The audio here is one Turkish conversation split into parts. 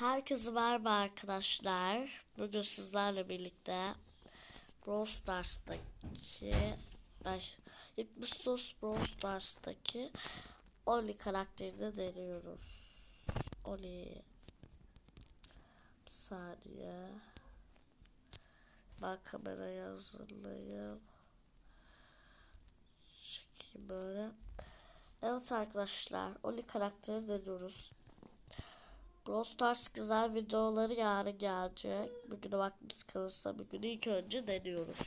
Herkese merhaba arkadaşlar. Bugün sizlerle birlikte Brawl Stars'taki ay, 70 sos Brawl Stars'taki Oli karakterini deniyoruz. Oli bir saniye. Ben kamerayı hazırlayayım. Çekeyim böyle. Evet arkadaşlar Oli karakteri deniyoruz. Brawl Stars güzel videoları yarın gelecek. Bugüne vaktimiz kalırsa bugün ilk önce deniyoruz.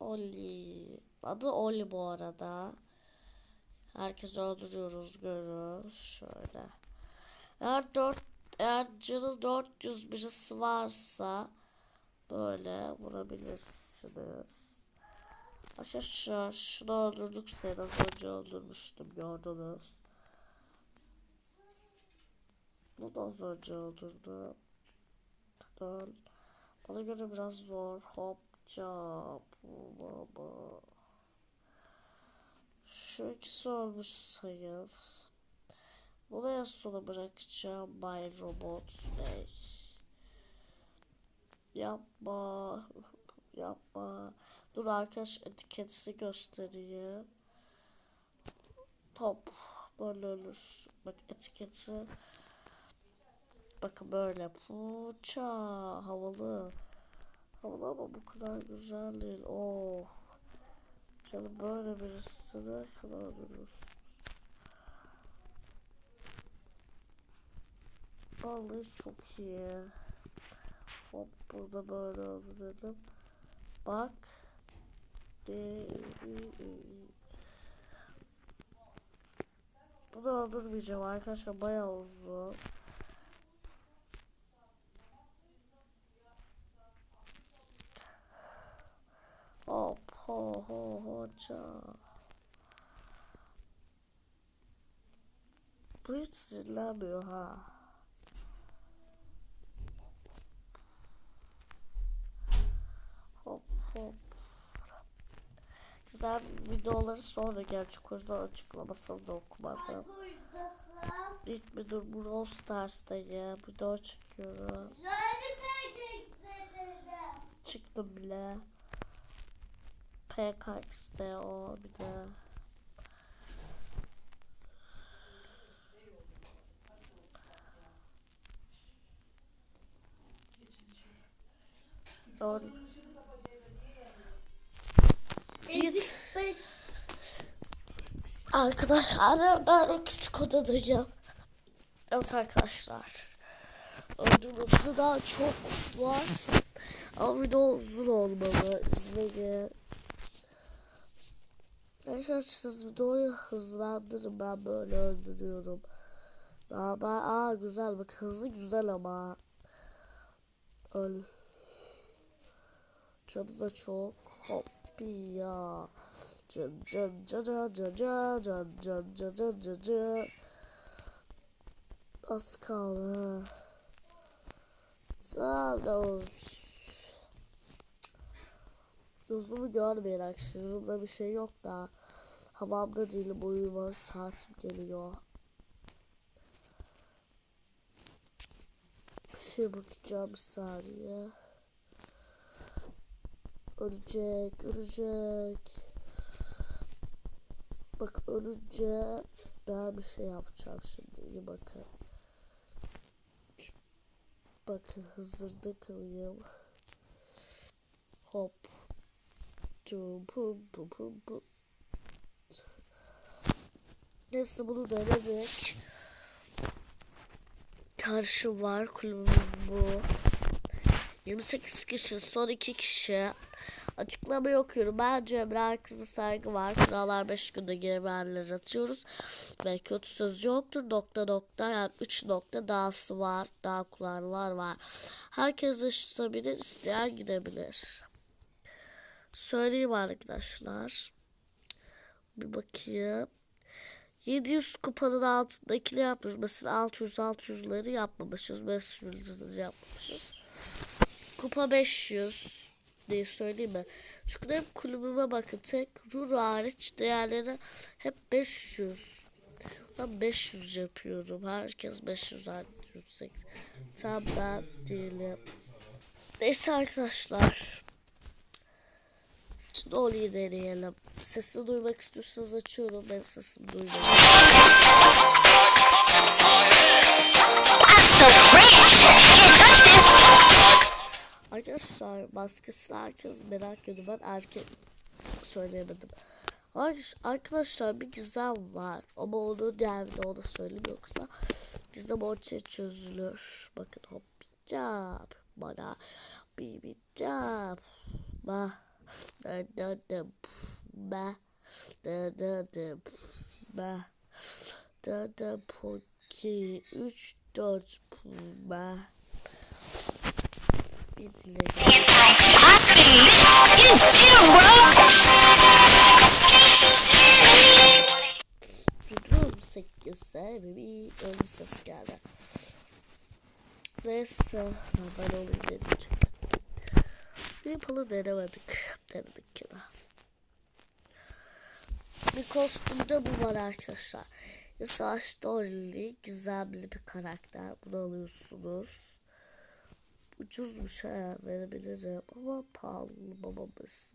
Oli. Adı Oli bu arada. Herkes öldürüyoruz görün. Şöyle. Eğer 4 eğer canı 400 birisi varsa böyle vurabilirsiniz. Arkadaşlar şunu öldürdük seni az önce öldürmüştüm gördünüz. Bunu da az önce öldürdüm. Dön. Bana göre biraz zor. Hop çap. Baba. Şu ikisi ölmüş sayın. Bunu en sona bırakacağım. Bay Robot Bey. Yapma. Yapma. Dur arkadaş etiketini göstereyim. Top. Böyle ölür. Bak etiketi. Bakın böyle. Puça. Havalı. Havalı ama bu kadar güzel değil. Oh. Canım böyle birisi de kadar durur. Vallahi çok iyi. Hop burada böyle öldürelim. Bak. De Bunu öldürmeyeceğim arkadaşlar bayağı uzun. Hop ho ho hoca. Bu hiç sinirlenmiyor ha. Hop hop. Güzel videoları sonra o yüzden açıklamasını da okumadım. İlk bir dur Brawl Stars'tayım. Video çıkıyorum. Çıktım bile. PKX'de o bir de. Doğru. Arkadaşlar ben o küçük odadayım. Evet arkadaşlar. Öldüğümüzde daha çok var. Ama video uzun olmalı. İzleyin. Arkadaşlar siz videoyu hızlandırın. Ben böyle öldürüyorum. Daha ben, aa güzel bak hızlı güzel ama. Öl. Canı da çok. Hop ya. Cım cım caca caca caca caca caca Az kaldı. Sağ ol. Yüzümü görmeyin. Yüzümde bir şey yok da. Hamamda değilim uyuma saatim geliyor. Bir şey bakacağım bir saniye. Ölecek, ölecek. Bak ölünce daha bir şey yapacağım şimdi. İyi bakın. Bakın hazırda kalayım. Hop. Tum pum pum pum pum. Neyse bunu denedik. Karşı var kulübümüz bu. 28 kişi son 2 kişi. Açıklamayı okuyorum. Bence Emre herkese saygı var. Krallar 5 günde girmeyenleri atıyoruz. Ve kötü söz yoktur. Nokta nokta yani 3 nokta dahası var. Daha kullanılar var. Herkes eşitlebilir. isteyen gidebilir. Söyleyeyim arkadaşlar. Bir bakayım. 700 kupanın altındakini yapmışız. Mesela 600 600'leri yapmamışız. 500'leri yapmamışız. Kupa 500. diye söyleyeyim mi? Çünkü hep kulübüme bakın. Tek Ruru hariç diğerleri hep 500. Ben 500 yapıyorum. Herkes 500 180. Tam ben değilim. Neyse arkadaşlar. Şimdi Oli'yi deneyelim. Sesini duymak istiyorsanız açıyorum. Ben sesimi duymak I'm Arkadaşlar maskesi herkes merak ediyor. Ben erkek söyleyemedim. Ar- Arkadaşlar bir gizem var. Ama onu derdi onu söyleyeyim yoksa gizem ortaya çözülür. Bakın hop bicap bana bicap ma da da da ma da da da ma da da poki 3 4 ma 8'e ve bir ölüm sesi geldi. Neyse ben onu deneyecektim. Bir yapılı denemedik. Denedik yine. Bir kostümde bu var arkadaşlar. Ya Dolly gizemli bir karakter. Bunu alıyorsunuz. Ucuzmuş ha verebilirim ama pahalı babamız.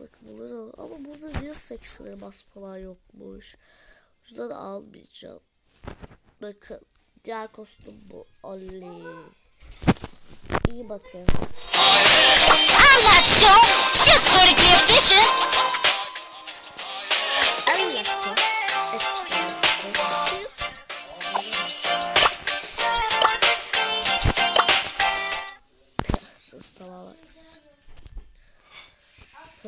Bakın bunları. Ama burada niye seksine bas falan yokmuş. O yüzden almayacağım. Bakın. Diğer kostüm bu. Oley. İyi bakın. I'm not sure.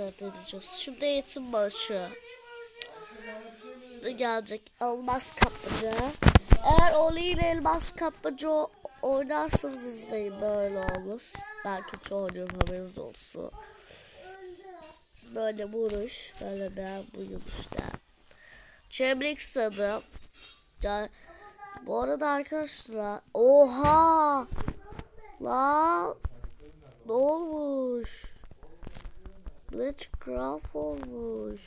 Evet edeceğiz. Şimdi eğitim. Ne gelecek? Elmas kapmaca. Eğer ile elmas kapmaca o- oynarsanız izleyin böyle olur. Ben kötü oynuyorum haberiniz olsun. Böyle vuruş. Böyle ben buyum işte. Çemlik sanırım. Ya, bu arada arkadaşlar. Oha! Lan! Ne olmuş? Witchcraft olmuş.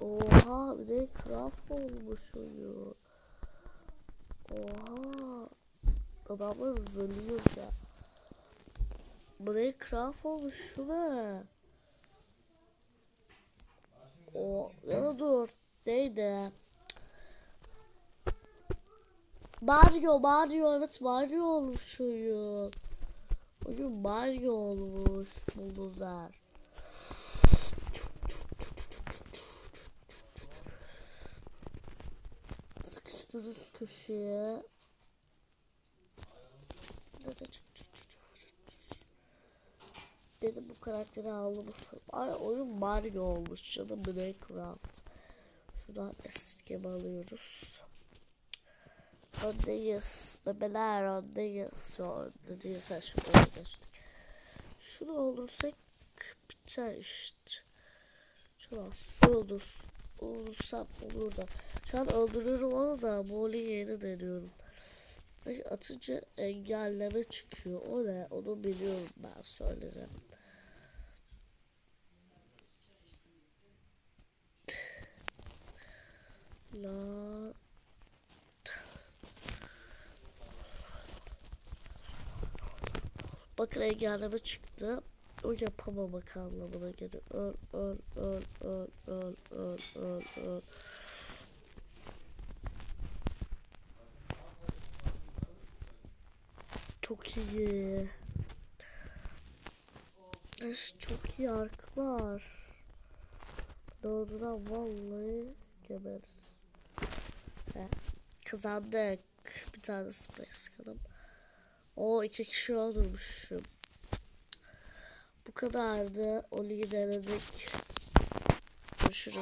Oha Witchcraft olmuş oyun. Oha. Adamlar uzanıyor ya. Minecraft olmuş şu ne? O ya da dur. Neydi? Mario, Mario evet Mario olmuş oyun. Oyun Mario olmuş. Buldozer. Sıkıştırırız köşeye. Dedim bu karakteri almışsın. Ay oyun Mario olmuş canım Minecraft. Şuradan esirgeme alıyoruz. Öndeyiz. Bebeler. Şu önde değiliz. Ha, şurada geçtik. Şunu olursak biter işte. Şunu aslında öldür. Olursam olur da. Şu an öldürüyorum onu da Molly yeni deniyorum. Atınca engelleme çıkıyor. O ne? Onu biliyorum ben söylerim. La Bakın engelleme çıktı. O yapamamak anlamına geliyor. Öl, öl, öl, öl, öl, öl, öl, öl. Çok iyi. Çok iyi arklar. Doğrudan vallahi geberiz. He. Kazandık. Bir tane sprey sıkalım. O iki kişi olmuşum. Bu kadardı. Oli'yi denedik. Görüşürüz.